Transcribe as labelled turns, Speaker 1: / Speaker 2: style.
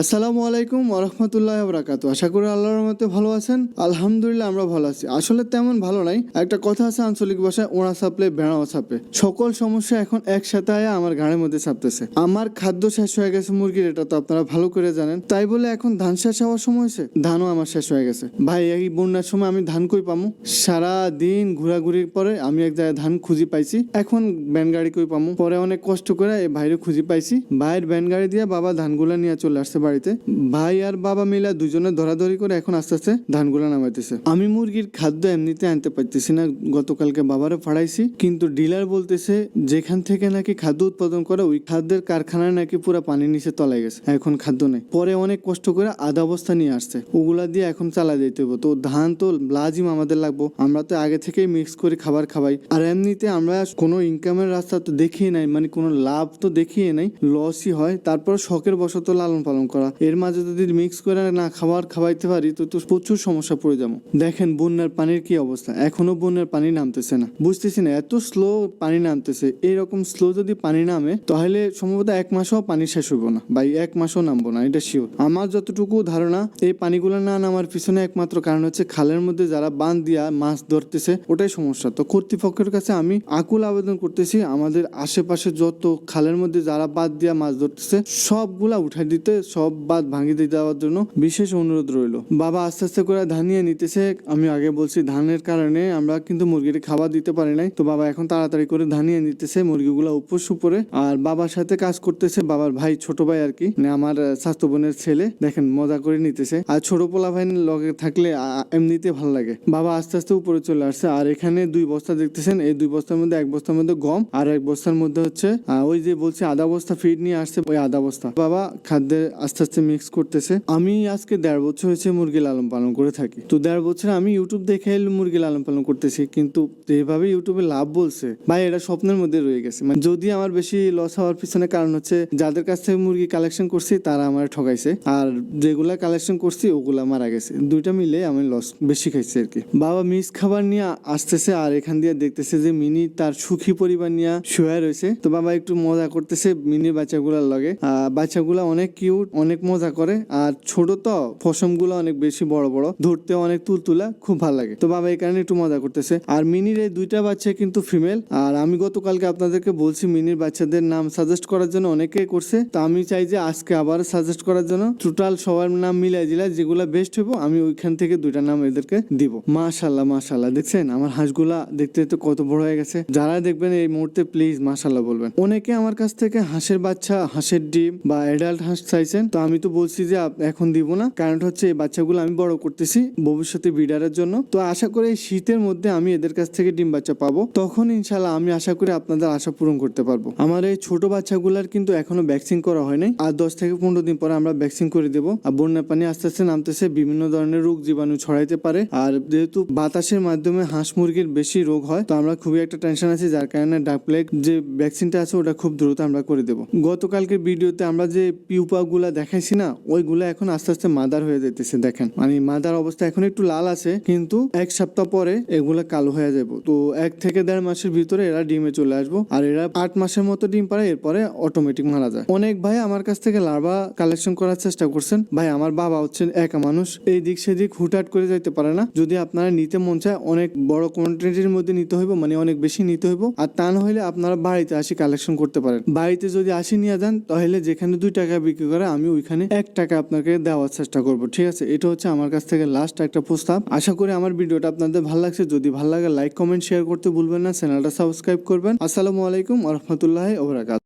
Speaker 1: আসসালামু আলাইকুম ওরহমতুল্লাহ বরাকাত আশা করি আল্লাহর মতে ভালো আছেন। আলহামদুলিল্লাহ, আমরা ভালো আছি। আসলে তেমন ভালো নাই। একটা কথা আছে আঞ্চলিক ভাষায় ওড়া সাপলে ভেড়াও ছাপে সকল সমস্যা এখন একসাথে আয়া আমার ঘাড়ের মধ্যে ছাপতেছে। আমার খাদ্য শেষ হয়ে গেছে মুরগির, এটা তো আপনারা ভালো করে জানেন। তাই বলে এখন ধান শেষ হওয়ার সময় হয়েছে? ধানও আমার শেষ হয়ে গেছে। ভাই, এই বন্যার সময় আমি ধান কই পামু? সারা দিন ঘোরাঘুরির পরে আমি এক জায়গায় ধান খুঁজি পাইছি। এখন ব্যান গাড়ি কই পামু? পরে অনেক কষ্ট করে এই ভাইরে খুঁজি পাইছি। ভাইয়ের ব্যান গাড়ি দিয়ে বাবা ধানগুলা নিয়ে চলে আসছে। বাড়িতে। ভাই আর বাবা মিলে দুজনে ধরাধরি করে এখন আস্তে আস্তে ধানগুলা নামাইতেছে। আমি মুরগির খাদ্য এমনিতে আনতে পারতেছি না, গতকালকে বাবারে ফাড়াইছি, কিন্তু ডিলার বলতেছে যেখান থেকে নাকি খাদ্য উৎপাদন করে ওই খাদ্যের কারখানায় নাকি পুরো পানির নিচে তলায় গেছে, এখন খাদ্য নেই। পরে অনেক কষ্ট করে আধা অবস্থা নিয়ে আসছে, ওগুলা দিয়ে এখন চালা যেতে হবে তো ধান তো লাজিম আমাদের লাগবো, আমরা তো আগে থেকেই মিক্স করে খাবার খাবাই। আর এমনিতে আমরা কোনো ইনকামের রাস্তা তো দেখিয়ে নাই মানে কোনো লাভ তো দেখিয়ে নাই লসই হয়, তারপর শখের বশত লালন পালন করা। এর মাঝে যদি মিক্স করে না খাবার খাওয়াইতে পারি, তো তো প্রচুর সমস্যা পড়ে যাব। দেখেন বন্যার পানির কি অবস্থা। এখনও বন্যার পানি নামতেছে না। বুঝতেছি না, এত স্লো পানি নামতেছে। এইরকম স্লো যদি পানি নামে, তাহলে সম্ভবত এক মাসও পানি শেষ হইব না। ভাই এক মাসও নামবো না, এটা শিওর আমার যতটুকু ধারণা, এই পানিগুলো না নামার পিছনে একমাত্র কারণ হচ্ছে খালের মধ্যে যারা বাঁধ দিয়া মাছ ধরতেছে, ওটাই সমস্যা। তো কর্তৃপক্ষের কাছে আমি আকুল আবেদন করতেছি, আমাদের আশেপাশে যত খালের মধ্যে যারা বাদ দিয়া মাছ ধরতেছে, সবগুলা উঠাই দিতে, সব বাদ ভাঙিয়ে দিয়ে দেওয়ার জন্য বিশেষ অনুরোধ রইল। বাবা আস্তে আস্তে করে ধান নিয়ে নিতেছে। আমি আগে বলছি ধানের কারণে আমরা কিন্তু মুরগির খাবার দিতে পারি নাই। তো বাবা এখন তাড়াতাড়ি করে ধান নিয়ে নিতেছে, মুরগিগুলো উপোস উপরে। আর বাবার সাথে কাজ করতেছে বাবার ভাই, ছোট ভাই আর কি। মানে আমার স্বাস্থ্য বোনের ছেলে, দেখেন মজা করে নিতেছে। আর ছোট পোলা ভাই লগে থাকলে এমনিতে ভালো লাগে। বাবা আস্তে আস্তে উপরে চলে আসছে। আর এখানে দুই বস্তা দেখতেছেন, এই দুই বস্তার মধ্যে এক বস্তার মধ্যে গম। আর এক বস্তার মধ্যে হচ্ছে ওই যে বলছে আধা বস্তা ফিড নিয়ে আসছে, ওই আধা বস্তা। বাবা খাদ্যে আস্তে আস্তে মিক্স করতেছে। আমি আজকে দেড় বছর হয়েছে মুরগি লালন পালন করে থাকি। তো দেড় বছর আমি ইউটিউব দেখে মুরগি লালন পালন করতেছি। কিন্তু যেভাবে ইউটিউবে লাভ বলছে, ভাই, এটা স্বপ্নের মধ্যে রয়ে গেছে। মানে যদি আমার বেশি লস হওয়ার পিছনে কারণ হচ্ছে, যাদের কাছ থেকে মুরগি কালেকশন করছি, তারা আমার ঠকাইছে। আর যেগুলা কালেকশন করছি, ওগুলা মারা গেছে। দুইটা মিলে আমি লস বেশি খাইছি আর কি বাবা মিক্স খাবার নিয়ে আসতেছে আর এখান দিয়ে দেখতেছে যে মিনি তার সুখী পরিবার নিয়ে শুয়ে রয়েছে। তো বাবা একটু মজা করতেছে মিনি বাচ্চাগুলার লগে। বাচ্চাগুলা অনেক কিউট অনেক মজা করে। আর ছোট তো পশমগুলো অনেক বেশি বড় বড়। ধরতে অনেক তুলতুলা, খুব ভালো লাগে। তো বাবা এই কারণে একটু মজা করতেছে। আর মিনির এই দুইটা বাচ্চা কিন্তু ফিমেল আর আমি গতকালকে আপনাদেরকে বলছি, মিনির বাচ্চাদের নাম সাজেস্ট করার জন্য অনেকে করছে। তো আমি চাই যে আজকে আবার সাজেস্ট করার জন্য টোটাল সবার নাম মিলাই দিলাই যেগুলা বেস্ট হইব, আমি ওইখান থেকে দুইটা নাম এদেরকে দিব। মাশাল্লাহ মাশাল্লাহ দেখছেন? আমার হাঁসগুলা দেখতে দেখতে কত বড় হয়ে গেছে। যারা দেখবেন এই মুহূর্তে প্লিজ মাশাল্লাহ বলবেন। অনেকে আমার কাছ থেকে হাঁসের বাচ্চা, হাঁসের ডিম বা অ্যাডাল্ট হাঁস চাইছেন। তো আমি তো বলছি যে এখন দিব না। কারণ হচ্ছে এই বাচ্চাগুলো আমি বড় করতেছি ভবিষ্যতে ব্রিডারের জন্য। তো আশা করি শীতের মধ্যে আমি এদের কাছ থেকে ডিম বাচ্চা পাবো। তখন ইনশাল্লাহ আমি আশা করি আপনাদের আশা পূরণ করতে পারব। আমার এই ছোট বাচ্চাগুলার কিন্তু এখনও ভ্যাকসিন করা হয়নি আর দশ থেকে পনেরো দিন পরে আমরা ভ্যাকসিন করে দেবো। আর বন্যার পানি আস্তে আস্তে নামতেছে, বিভিন্ন ধরনের রোগ জীবাণু ছড়াইতে পারে। আর যেহেতু বাতাসের মাধ্যমে হাঁস মুরগির বেশি রোগ হয়, তো আমরা খুবই একটা টেনশন আছি, যার কারণে ডাকপ্লেগ যে ভ্যাকসিনটা আছে, ওটা খুব দ্রুত আমরা করে দেবো। গতকালকের ভিডিওতে আমরা যে পিউপা গুলা দেখাইছি না, ওইগুলো এখন আস্তে আস্তে মাদার হয়ে যেতেছে দেখেন। মানে মাদার অবস্থা এখন একটু লাল আছে, কিন্তু এক সপ্তাহ পরে এগুলা কালো হয়ে যাব। তো এক থেকে দেড় মাসের ভিতরে এরা ডিমে চলে আসব, আর এরা আট মাসের মতো ডিম পারে এরপরে অটোমেটিক মারা যায়। অনেক ভাই আমার কাছ থেকে লার্ভা কালেকশন করার চেষ্টা করছেন। ভাই, আমার বাবা হচ্ছেন একা মানুষ, এই দিক সেদিক হুটহাট করে যাইতে পারে না। যদি আপনারা নিতে মন চায়, অনেক বড় কোয়ান্টিটির মধ্যে নিতে হইব মানে অনেক বেশি নিতে হইব। আর তা না হলে আপনারা বাড়িতে আসি কালেকশন করতে পারেন। বাড়িতে যদি আসি নিয়ে যান, তাহলে যেখানে দুই টাকা বিক্রি করে, আমি ওইখানে এক টাকা আপনাকে দেওয়ার চেষ্টা করব, ঠিক আছে? এটা হচ্ছে আমার কাছ থেকে লাস্ট একটা প্রস্তাব। আশা করি আমার ভিডিওটা আপনাদের ভালো লাগছে। যদি ভালো লাগে লাইক কমেন্ট শেয়ার করতে ভুলবেন না। চ্যানেলটা সাবস্ক্রাইব করবেন। আসসালামু আলাইকুম আহমতুল্লাহ ওবরাকাত